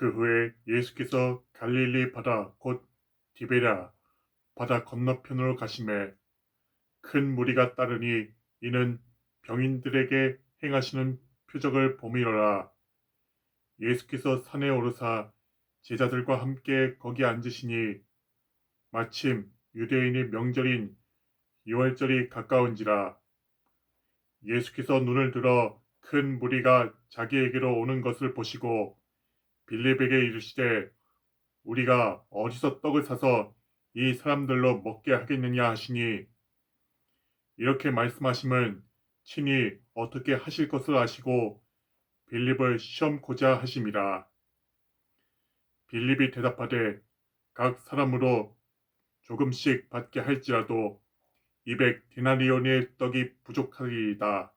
그 후에 예수께서 갈릴리 바다 곧 디베랴 바다 건너편으로 가심에 큰 무리가 따르니 이는 병인들에게 행하시는 표적을 봄이로라. 예수께서 산에 오르사 제자들과 함께 거기 앉으시니 마침 유대인의 명절인 유월절이 가까운지라 예수께서 눈을 들어 큰 무리가 자기에게로 오는 것을 보시고 빌립에게 이르시되 우리가 어디서 떡을 사서 이 사람들로 먹게 하겠느냐 하시니 이렇게 말씀하심은 친히 어떻게 하실 것을 아시고 빌립을 시험고자 하심이라 빌립이 대답하되 각 사람으로 조금씩 받게 할지라도 200 데나리온의 떡이 부족하리이다.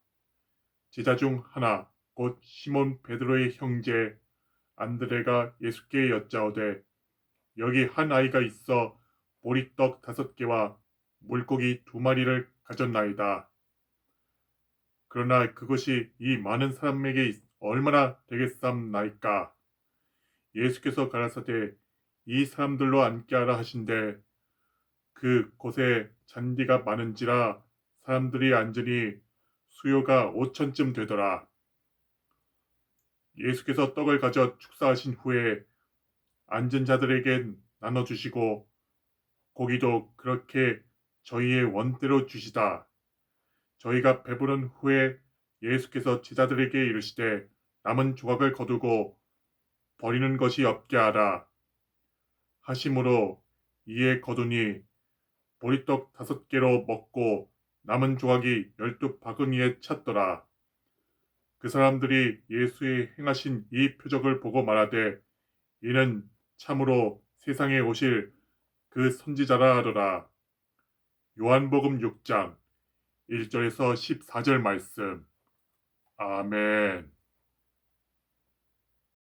제자 중 하나 곧 시몬 베드로의 형제 안드레가 예수께 여짜오되 여기 한 아이가 있어 보리떡 다섯 개와 물고기 두 마리를 가졌나이다. 그러나 그것이 이 많은 사람에게 얼마나 되겠삼나이까? 예수께서 가라사대 이 사람들로 앉게 하라 하신대 그 곳에 잔디가 많은지라 사람들이 앉으니 수요가 오천쯤 되더라. 예수께서 떡을 가져 축사하신 후에 앉은 자들에게 나눠주시고 고기도 그렇게 저희의 원대로 주시다. 저희가 배부른 후에 예수께서 제자들에게 이르시되 남은 조각을 거두고 버리는 것이 없게 하라. 하심으로 이에 거두니 보리떡 다섯 개로 먹고 남은 조각이 열두 바구니에 찼더라. 그 사람들이 예수의 행하신 이 표적을 보고 말하되 이는 참으로 세상에 오실 그 선지자라 하더라. 요한복음 6장 1절에서 14절 말씀. 아멘.